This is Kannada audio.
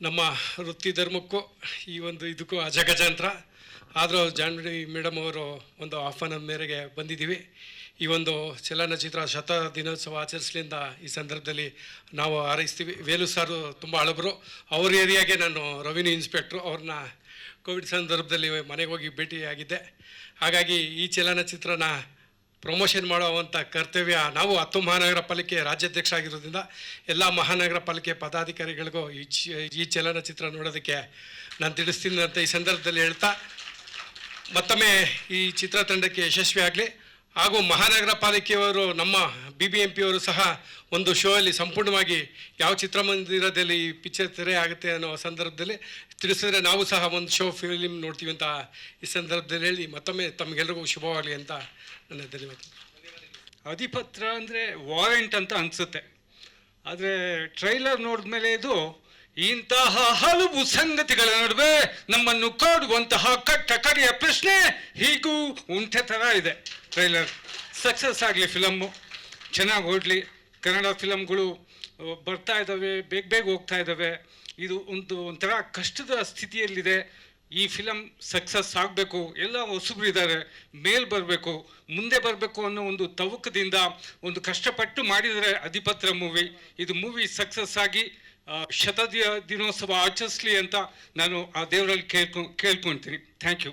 ನಮ್ಮ ವೃತ್ತಿ ಧರ್ಮಕ್ಕೂ ಈ ಒಂದು ಇದಕ್ಕೂ ಅಜಗಜಾಂತರ. ಆದರೂ ಜಾನ್ವಿ ಮೇಡಮ್ ಅವರು ಒಂದು ಆಹ್ವಾನ ಮೇರೆಗೆ ಬಂದಿದ್ದೀವಿ. ಈ ಒಂದು ಚಲನಚಿತ್ರ ಶತ ದಿನೋತ್ಸವ ಆಚರಿಸ್ಲಿಂದ ಈ ಸಂದರ್ಭದಲ್ಲಿ ನಾವು ಹಾರೈಸ್ತೀವಿ. ವೇಲು ಸಾರು ತುಂಬ ಹಳಬರು. ಅವ್ರ ಏರಿಯಾಗೆ ನಾನು ರೆವಿನ್ಯೂ ಇನ್ಸ್ಪೆಕ್ಟ್ರು ಅವ್ರನ್ನ ಕೋವಿಡ್ ಸಂದರ್ಭದಲ್ಲಿ ಮನೆಗೆ ಹೋಗಿ ಭೇಟಿಯಾಗಿದ್ದೆ. ಹಾಗಾಗಿ ಈ ಚಲನಚಿತ್ರನ ಪ್ರಮೋಷನ್ ಮಾಡುವಂಥ ಕರ್ತವ್ಯ ನಾವು ಹತ್ತು ಮಹಾನಗರ ಪಾಲಿಕೆ ರಾಜ್ಯಾಧ್ಯಕ್ಷ ಆಗಿರೋದ್ರಿಂದ ಎಲ್ಲ ಮಹಾನಗರ ಪಾಲಿಕೆ ಪದಾಧಿಕಾರಿಗಳಿಗೂ ಈ ಈ ಚಲನಚಿತ್ರ ನೋಡೋದಕ್ಕೆ ನಾನು ತಿಳಿಸ್ತೀನಿ ಅಂತ ಈ ಸಂದರ್ಭದಲ್ಲಿ ಹೇಳ್ತಾ ಮತ್ತೊಮ್ಮೆ ಈ ಚಿತ್ರತಂಡಕ್ಕೆ ಯಶಸ್ವಿ ಆಗಲಿ ಹಾಗೂ ಮಹಾನಗರ ಪಾಲಿಕೆಯವರು, ನಮ್ಮ ಬಿ ಬಿ ಎಂ ಪಿಯವರು ಸಹ ಒಂದು ಶೋ ಅಲ್ಲಿ ಸಂಪೂರ್ಣವಾಗಿ ಯಾವ ಚಿತ್ರಮಂದಿರದಲ್ಲಿ ಈ ಪಿಕ್ಚರ್ ತೆರೆ ಆಗುತ್ತೆ ಅನ್ನೋ ಸಂದರ್ಭದಲ್ಲಿ ತಿಳಿಸಿದ್ರೆ ನಾವು ಸಹ ಒಂದು ಶೋ ಫಿಲಿಮ್ ನೋಡ್ತೀವಿ ಅಂತ ಈ ಸಂದರ್ಭದಲ್ಲಿ ಹೇಳಿ ಮತ್ತೊಮ್ಮೆ ತಮಗೆಲ್ಲರಿಗೂ ಶುಭವಾಗಲಿ ಅಂತ ನನ್ನ ಧನ್ಯವಾದ. ಅಧಿಪತ್ರ ಅಂದರೆ ವಾರೆಂಟ್ ಅಂತ ಅನಿಸುತ್ತೆ. ಆದರೆ ಟ್ರೈಲರ್ ನೋಡಿದ್ಮೇಲೆ ಇದು ಇಂತಹ ಹಲವು ಸಂಗತಿಗಳ ನಡುವೆ ನಮ್ಮನ್ನು ಕಾಡುವಂತಹ ಕಟ್ಟ ಕಡೆಯ ಪ್ರಶ್ನೆ ಹೀಗೂ ಉಂಟೆ ಥರ ಇದೆ. ಟ್ರೈಲರ್. ಸಕ್ಸಸ್ ಆಗಲಿ ಫಿಲಮ್ಮು ಚೆನ್ನಾಗಿ ಓಡಲಿ ಕನ್ನಡ ಫಿಲಮ್ಗಳು ಬರ್ತಾ ಇದ್ದಾವೆ ಬೇಗ ಬೇಗ ಹೋಗ್ತಾ ಇದ್ದಾವೆ ಇದು ಒಂದು ಒಂಥರ ಕಷ್ಟದ ಸ್ಥಿತಿಯಲ್ಲಿದೆ. ಈ ಫಿಲಮ್ ಸಕ್ಸಸ್ ಆಗಬೇಕು. ಎಲ್ಲ ಹೊಸಬ್ರು ಇದ್ದಾರೆ ಮೇಲ್ ಬರಬೇಕು. ಮುಂದೆ ಬರಬೇಕು ಅನ್ನೋ ಒಂದು ತವಕದಿಂದ ಒಂದು ಕಷ್ಟಪಟ್ಟು ಮಾಡಿದರೆ ಅಧಿಪತ್ರ ಮೂವಿ ಇದು ಮೂವಿ ಸಕ್ಸಸ್ ಆಗಿ ಶತ ದಿನೋತ್ಸವ ಆಚರಿಸ್ಲಿ ಅಂತ ನಾನು ಆ ದೇವರಲ್ಲಿ ಕೇಳ್ಕೊ ಕೇಳ್ಕೊಳ್ತೀನಿ thank you